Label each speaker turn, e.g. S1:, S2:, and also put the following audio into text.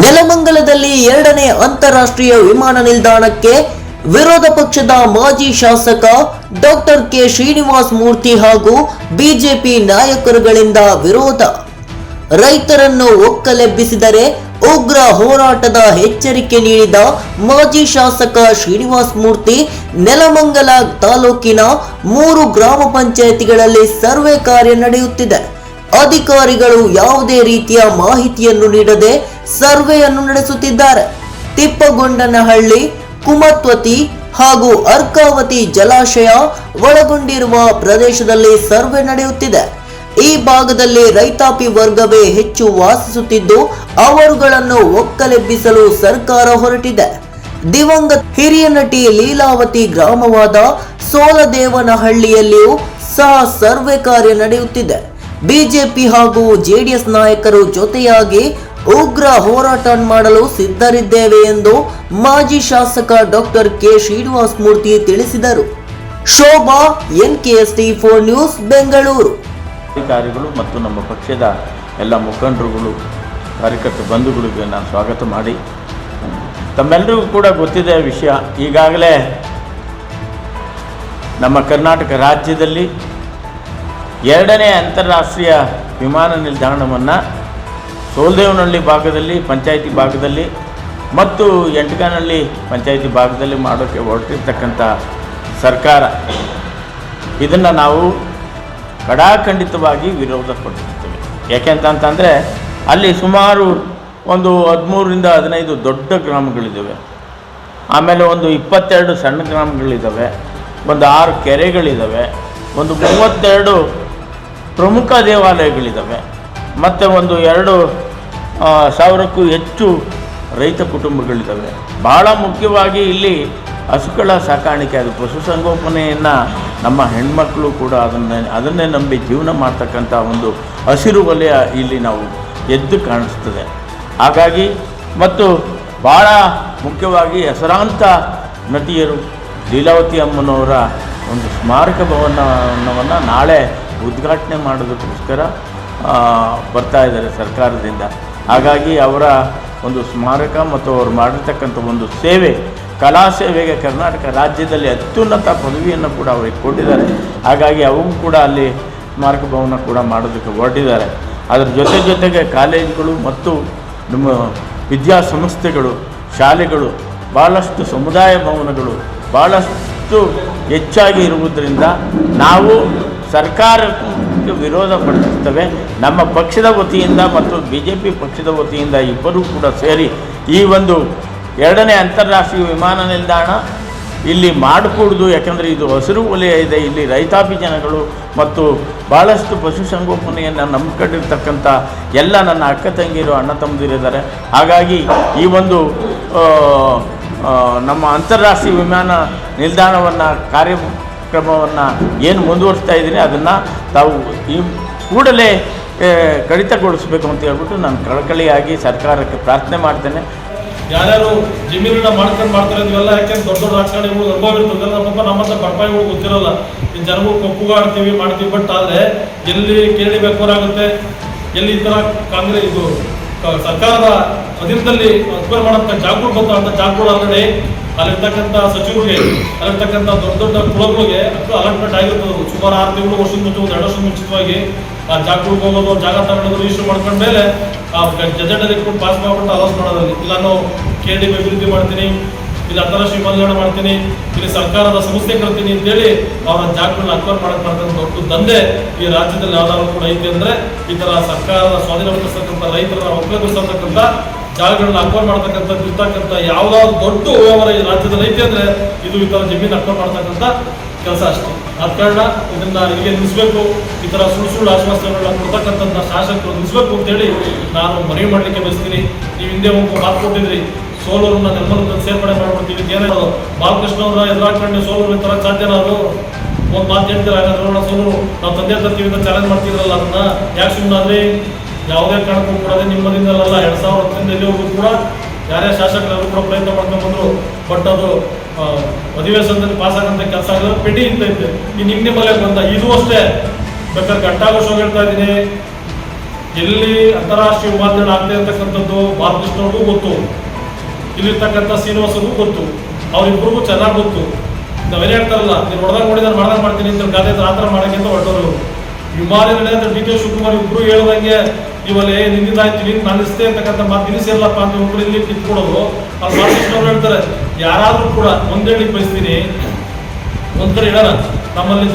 S1: ನೆಲಮಂಗಲದಲ್ಲಿ ಎರಡನೇ ಅಂತಾರಾಷ್ಟ್ರೀಯ ವಿಮಾನ ನಿಲ್ದಾಣಕ್ಕೆ ವಿರೋಧ ಪಕ್ಷದ ಮಾಜಿ ಶಾಸಕ ಡಾಕ್ಟರ್ ಕೆ ಶ್ರೀನಿವಾಸ್ ಮೂರ್ತಿ ಹಾಗೂ ಬಿಜೆಪಿ ನಾಯಕರುಗಳಿಂದ ವಿರೋಧ. ರೈತರನ್ನು ಒಕ್ಕಲೆಬ್ಬಿಸಿದರೆ ಉಗ್ರ ಹೋರಾಟದ ಎಚ್ಚರಿಕೆ ನೀಡಿದ ಮಾಜಿ ಶಾಸಕ ಶ್ರೀನಿವಾಸ್ ಮೂರ್ತಿ, ನೆಲಮಂಗಲ ತಾಲೂಕಿನ ಮೂರು ಗ್ರಾಮ ಪಂಚಾಯಿತಿಗಳಲ್ಲಿ ಸರ್ವೆ ಕಾರ್ಯ ನಡೆಯುತ್ತಿದೆ. ಅಧಿಕಾರಿಗಳು ಯಾವುದೇ ರೀತಿಯ ಮಾಹಿತಿಯನ್ನು ನೀಡದೆ ಸರ್ವೆಯನ್ನು ನಡೆಸುತ್ತಿದ್ದಾರೆ. ತಿಪ್ಪಗೊಂಡನಹಳ್ಳಿ, ಕುಮತ್ವತಿ ಹಾಗೂ ಅರ್ಕಾವತಿ ಜಲಾಶಯ ಒಳಗೊಂಡಿರುವ ಪ್ರದೇಶದಲ್ಲಿ ಸರ್ವೆ ನಡೆಯುತ್ತಿದೆ. ಈ ಭಾಗದಲ್ಲಿ ರೈತಾಪಿ ವರ್ಗವೇ ಹೆಚ್ಚು ವಾಸಿಸುತ್ತಿದ್ದು, ಅವರುಗಳನ್ನು ಒಕ್ಕಲೆಬ್ಬಿಸಲು ಸರ್ಕಾರ ಹೊರಟಿದೆ. ದಿವಂಗತ ಹಿರಿಯ ನಟಿ ಲೀಲಾವತಿ ಗ್ರಾಮವಾದ ಸೋಲದೇವನಹಳ್ಳಿಯಲ್ಲಿಯೂ ಸಹ ಸರ್ವೆ ಕಾರ್ಯ ನಡೆಯುತ್ತಿದೆ. ಬಿಜೆಪಿ ಹಾಗೂ ಜೆಡಿಎಸ್ ನಾಯಕರು ಜೊತೆಯಾಗಿ ಉಗ್ರ ಹೋರಾಟ ಮಾಡಲು ಸಿದ್ಧರಿದ್ದೇವೆ ಎಂದು ಮಾಜಿ ಶಾಸಕ ಡಾಕ್ಟರ್ ಕೆ ಶ್ರೀನಿವಾಸ ಮೂರ್ತಿ ತಿಳಿಸಿದರು. Shobha N KST four news, Bengaluru.
S2: ಅಧಿಕಾರಿಗಳು ಮತ್ತು ನಮ್ಮ ಪಕ್ಷದ ಎಲ್ಲ ಮುಖಂಡರುಗಳು, ಕಾರ್ಯಕರ್ತ ಬಂಧುಗಳಿಗೆ ನಾನು ಸ್ವಾಗತ ಮಾಡಿ. ತಮ್ಮೆಲ್ಲರಿಗೂ ಕೂಡ ಗೊತ್ತಿದೆ ವಿಷಯ. ಈಗಾಗಲೇ ನಮ್ಮ ಕರ್ನಾಟಕ ರಾಜ್ಯದಲ್ಲಿ ಎರಡನೇ ಅಂತಾರಾಷ್ಟ್ರೀಯ ವಿಮಾನ ನಿಲ್ದಾಣವನ್ನು ಸೋಲ್ದೇವನಹಳ್ಳಿ ಭಾಗದಲ್ಲಿ, ಪಂಚಾಯಿತಿ ಭಾಗದಲ್ಲಿ ಮತ್ತು ಎಂಟಗಾನಹಳ್ಳಿ ಪಂಚಾಯಿತಿ ಭಾಗದಲ್ಲಿ ಮಾಡೋಕ್ಕೆ ಹೊರಟಿರ್ತಕ್ಕಂಥ ಸರ್ಕಾರ. ಇದನ್ನು ನಾವು ಕಡಾಖಂಡಿತವಾಗಿ ವಿರೋಧ ಪಡಿಸುತ್ತೇವೆ ಯಾಕೆಂತಂತಂದರೆ ಅಲ್ಲಿ ಸುಮಾರು ಒಂದು ಹದಿಮೂರರಿಂದ ಹದಿನೈದು ದೊಡ್ಡ ಗ್ರಾಮಗಳಿದ್ದಾವೆ ಆಮೇಲೆ ಒಂದು ಇಪ್ಪತ್ತೆರಡು ಸಣ್ಣ ಗ್ರಾಮಗಳಿದ್ದಾವೆ ಒಂದು ಆರು ಕೆರೆಗಳಿದ್ದಾವೆ ಒಂದು ಮೂವತ್ತೆರಡು ಪ್ರಮುಖ ದೇವಾಲಯಗಳಿದ್ದಾವೆ ಮತ್ತು ಒಂದು ಎರಡು ಸಾವಿರಕ್ಕೂ ಹೆಚ್ಚು ರೈತ ಕುಟುಂಬಗಳಿದ್ದಾವೆ ಭಾಳ ಮುಖ್ಯವಾಗಿ ಇಲ್ಲಿ ಹಸುಗಳ ಸಾಕಾಣಿಕೆ, ಅದು ಪಶುಸಂಗೋಪನೆಯನ್ನು ನಮ್ಮ ಹೆಣ್ಮಕ್ಳು ಕೂಡ ಅದನ್ನೇ ಅದನ್ನೇ ನಂಬಿ ಜೀವನ ಮಾಡ್ತಕ್ಕಂಥ ಒಂದು ಹಸಿರು ವಲಯ ಇಲ್ಲಿ ನಾವು ಎದ್ದು ಕಾಣಿಸ್ತದೆ. ಹಾಗಾಗಿ, ಮತ್ತು ಭಾಳ ಮುಖ್ಯವಾಗಿ ಹೆಸರಾಂತ ನಟಿಯರು ಲೀಲಾವತಿ ಅಮ್ಮನವರ ಒಂದು ಸ್ಮಾರಕ ಭವನವನ್ನು ನಾಳೆ ಉದ್ಘಾಟನೆ ಮಾಡೋದಕ್ಕೋಸ್ಕರ ಬರ್ತಾ ಇದ್ದಾರೆ ಸರ್ಕಾರದಿಂದ. ಹಾಗಾಗಿ ಅವರ ಒಂದು ಸ್ಮಾರಕ ಮತ್ತು ಅವರು ಮಾಡಿರ್ತಕ್ಕಂಥ ಒಂದು ಸೇವೆ, ಕಲಾ ಸೇವೆಗೆ ಕರ್ನಾಟಕ ರಾಜ್ಯದಲ್ಲಿ ಅತ್ಯುನ್ನತ ಪದವಿಯನ್ನು ಕೂಡ ಅವರಿಗೆ ಕೊಟ್ಟಿದ್ದಾರೆ ಹಾಗಾಗಿ ಅವು ಕೂಡ ಅಲ್ಲಿ ಸ್ಮಾರಕ ಭವನ ಕೂಡ ಮಾಡೋದಕ್ಕೆ ಹೊರಟಿದ್ದಾರೆ. ಅದರ ಜೊತೆ ಜೊತೆಗೆ ಕಾಲೇಜುಗಳು ಮತ್ತು ನಮ್ಮ ವಿದ್ಯಾಸಂಸ್ಥೆಗಳು, ಶಾಲೆಗಳು ಭಾಳಷ್ಟು ಸಮುದಾಯ ಭವನಗಳು ಭಾಳಷ್ಟು ಹೆಚ್ಚಾಗಿ ಇರುವುದರಿಂದ ನಾವು ಸರ್ಕಾರಕ್ಕೆ ವಿರೋಧ ಪಡಿಸುತ್ತವೆ. ನಮ್ಮ ಪಕ್ಷದ ವತಿಯಿಂದ ಮತ್ತು ಬಿ ಜೆ ಪಿ ಪಕ್ಷದ ವತಿಯಿಂದ ಇಬ್ಬರೂ ಕೂಡ ಸೇರಿ ಈ ಒಂದು ಎರಡನೇ ಅಂತಾರಾಷ್ಟ್ರೀಯ ವಿಮಾನ ನಿಲ್ದಾಣ ಇಲ್ಲಿ ಮಾಡಕೂಡ್ದು. ಯಾಕಂದರೆ ಇದು ಹಸಿರು ವಲಯ ಇದೆ. ಇಲ್ಲಿ ರೈತಾಪಿ ಜನಗಳು ಮತ್ತು ಭಾಳಷ್ಟು ಪಶುಸಂಗೋಪನೆಯನ್ನು ನಂಬ್ಕೊಂಡಿರ್ತಕ್ಕಂಥ ಎಲ್ಲ ನನ್ನ ಅಕ್ಕ ತಂಗಿರು, ಅಣ್ಣ ತಮ್ಮದಿರಿದ್ದಾರೆ. ಹಾಗಾಗಿ ಈ ಒಂದು ನಮ್ಮ ಅಂತಾರಾಷ್ಟ್ರೀಯ ವಿಮಾನ ನಿಲ್ದಾಣವನ್ನು ಕಾರ್ಯಕ್ರಮವನ್ನು ಏನು ಮುಂದುವರಿಸ್ತಾ ಇದ್ದೀನಿ ಅದನ್ನು ತಾವು ಈ ಕೂಡಲೇ ಕಡಿತಗೊಳಿಸಬೇಕು ಅಂತ ಹೇಳ್ಬಿಟ್ಟು ನಾನು ಕಳಕಳಿಯಾಗಿ ಸರ್ಕಾರಕ್ಕೆ ಪ್ರಾರ್ಥನೆ ಮಾಡ್ತೇನೆ.
S3: ಯಾರ್ಯಾರು ಜಮೀನನ್ನ ಮಾಡ್ಕೊಂಡು ಮಾಡ್ತಾರೆ ಇವೆಲ್ಲ ಯಾಕೆಂದ್ರೆ ದೊಡ್ಡ ದೊಡ್ಡ ರಾಜಕಾರಣಿಗಳು ಅನುಭವ ಇರ್ತದೆ ಪಾಪ ನಮ್ಮಂತ ಬಡಪಾಯಿಗಳು ಗೊತ್ತಿರಲ್ಲ. ಈ ಜನಗಳು ಕಪ್ಪುಗಾಡ್ತೀವಿ ಮಾಡ್ತೀವಿ. ಬಟ್ ಆದರೆ ಎಲ್ಲಿ ಕೇಳಿ ಬೇಕಾಗುತ್ತೆ ಎಲ್ಲಿ ಈ ಥರ ಕಾಂಗ್ರೆಸ್ ಇದು ಸರ್ಕಾರದ ಅಧೀನದಲ್ಲಿ ಅಕ್ವೈರ್ ಮಾಡೋಂಥ ಜಾಗಗಳು ಬಂತು ಅಂತ ಜಾಗಗಳು ಆಲ್ರೆಡಿ ಅಲ್ಲಿರ್ತಕ್ಕಂಥ ಸಚಿವರಿಗೆ, ಅಲ್ಲಿರ್ತಕ್ಕಂಥ ದೊಡ್ಡ ದೊಡ್ಡ ಕುಳಗಳಿಗೆ ಅಲಾಟ್ಮೆಂಟ್ ಆಗಿರ್ತದೆ ಅದು. ಸುಮಾರು ಆರು ತಿಂಗಳು ವರ್ಷದ ಮುಂಚೆ ಒಂದು ಎರಡು ವರ್ಷದ ಮುಂಚಿತವಾಗಿ ಆ ಜಾಗೃತ ಹೋಗೋದು ಜಾಗ ತಗೊಳ್ಳೋದು ರಿಜಿಸ್ಟರ್ ಮಾಡ್ಕೊಂಡ ಮೇಲೆ ಆ ಜಜೆಂಡಲ್ಲಿ ಕೂಡ ಪಾಸ್ ಮಾಡ್ಬಿಟ್ಟು ಅಲೌನ್ಸ್ ಮಾಡೋದ್ರಲ್ಲಿ ಇಲ್ಲ ನಾನು ಕೆ ಡಿ ಅಭಿವೃದ್ಧಿ ಮಾಡ್ತೀನಿ ಇಲ್ಲಿ ಅಂತಾರಾಷ್ಟ್ರೀಯ ಮಲ್ಯಾಣ ಮಾಡ್ತೀನಿ, ಇಲ್ಲಿ ಸರ್ಕಾರದ ಸಂಸ್ಥೆ ಕರ್ತೀನಿ ಅಂತೇಳಿ ಅವರ ಜಾಗಗಳನ್ನ ಅಕ್ವರ್ ಮಾಡಕ್ ದೊಡ್ಡ ದಂಧೆ ಈ ರಾಜ್ಯದಲ್ಲಿ ಯಾವ್ದಾದ್ರು ಕೂಡ ಐತೆ ಅಂದ್ರೆ ಈ ತರ ಸರ್ಕಾರದ ಸ್ವಾಧೀನಪಡಿಸ್ತಕ್ಕಂಥ ರೈತರ ಒಕ್ಕಲಿಗರ್ತಕ್ಕಂಥ ಜಾಗಗಳನ್ನ ಅಕ್ವರ್ ಮಾಡ್ತಕ್ಕಂಥ ಇರ್ತಕ್ಕಂಥ ಯಾವ್ದಾದ್ರು ದೊಡ್ಡ ವ್ಯವಹಾರ ಈ ರಾಜ್ಯದಲ್ಲಿ ಐತೆ ಅಂದ್ರೆ ಇದು ಈ ತರ ಜಮೀನು ಅಕ್ವರ್ ಮಾಡ್ತಕ್ಕಂಥ ಕೆಲಸ ಅಷ್ಟೇ. ಆದ ಕಾರಣ ಇದನ್ನ ಇಲ್ಲಿಗೆ ನಿಲ್ಲಿಸಬೇಕು ಈ ತರ ಸುಳ್ಳು ಸುಳ್ಳು ಆಶ್ವಾಸನೆಗಳನ್ನ ಕೊಡ್ತಕ್ಕಂಥ ಶಾಸಕರು ನಿಲ್ಲಿಸಬೇಕು ಅಂತೇಳಿ ನಾನು ಮನವಿ ಮಾಡ್ಲಿಕ್ಕೆ ಬಯಸ್ತೀನಿ. ನೀವು ಹಿಂದೆ ಒಂದು ಮಾತು ಕೊಟ್ಟಿದ್ರಿ. ಸೋಲೂರನ್ನ ನೆಲಮಂಗಲದ ಸೇರ್ಪಡೆ ಮಾಡ್ಬಿಡ್ತೀವಿ ಏನೋ ಬಾಲಕೃಷ್ಣ ಅವರ ಎದುರಾಕೊಂಡು ಸೋಲೂರು ತರ ಸಾಧ್ಯನ ಅದು? ಒಂದು ಮಾತು ಹೇಳ್ತೀರ? ಹಾಗಾದ್ರೆ ನೋಡೋಣ ಸೋಲೂರು, ನಾವು ತಂದೆ ತರ್ತೀವಿ ಅಂತ ಚಾಲೆಂಜ್ ಮಾಡ್ತಿದ್ರಲ್ಲ ಅದನ್ನ? ಯಾಕೆ ಸುಮ್ಮನಾದ್ರಿ ಯಾವುದೇ ಕಾರಣಕ್ಕೂ ಕೂಡ ನಿಮ್ಮದಿಂದಲಲ್ಲ ಎರಡು ಸಾವಿರ ಹತ್ತರಿಂದ ಎಲ್ಲಿವರೆಗೂ ಕೂಡ ಯಾರೇ ಶಾಸಕರು ಕೂಡ ಪ್ರಯತ್ನ ಮಾಡ್ಕೊಂಡು ಬಂದರು. ಬಟ್ ಅದು ಅಧಿವೇಶನದಲ್ಲಿ ಪಾಸ್ ಆಗೋಂಥ ಕೆಲಸ ಆಗಿದ್ರೆ ಪೆಟಿ ಇಂತ ಇದ್ದೆ ಈ ನಿಮ್ಮ ನಿಮ್ಮಲ್ಲೇ ಬಂದ. ಇದು ಅಷ್ಟೇ. ಬೇಕಾದ್ರೆ ಗಂಟಾಗೋಶ್ ಹೇಳ್ತಾ ಇದ್ದೀನಿ. ಎಲ್ಲಿ ಅಂತಾರಾಷ್ಟ್ರೀಯ ವಿಮಾನ ಆಗ್ತಾ ಇರ್ತಕ್ಕಂಥದ್ದು ಬಾಲಕೃಷ್ಣವ್ರಿಗೂ ಗೊತ್ತು. ಇಲ್ಲಿರ್ತಕ್ಕಂಥ ಶ್ರೀನಿವಾಸಗೂ ಗೊತ್ತು. ಅವ್ರಿಬ್ರಿಗೂ ಚೆನ್ನಾಗಿ ಗೊತ್ತು. ನಾವೇನೇ ಹೇಳ್ತಾರಲ್ಲ, ನೀನು ಹೊಡೆದಾಗ ನೋಡಿದ್ರೆ ಮಾಡ್ದಾಗ ಮಾಡ್ತೀನಿ ಅಂತ ಗಾದೆ ಆ ಥರ ಮಾಡಕ್ಕೆ ಅಂತ ಹೊರಟೋರು ವಿಮಾನ ನಡೆದ ಡಿ ಕೆ ಶಿವಕುಮಾರ್ ಇಬ್ರು ಹೇಳ್ದಂಗೆ ಇವಲ್ಲೇ ನಿನ್ನಿಂದ ಆಯ್ತು, ನೀನು ನಾನಿಸ್ತೇ ಅಂತಕ್ಕಂಥ ಮಾತು ನಿಲ್ಲಿಸಿರಲಪ್ಪ ಅಂತ ಒಬ್ಬರು ಇಲ್ಲಿ ಕಿತ್ಕೊಡೋದು ಅವ್ರು ಅವ್ರು ಹೇಳ್ತಾರೆ, ಯಾರಾದರೂ ಕೂಡ ಒಂದೇಳಿ ಬಯಸ್ತೀನಿ. ಒಂದ್ ಕಡೆ ಹೇಳೋಣ ನಮ್ಮಲ್ಲಿ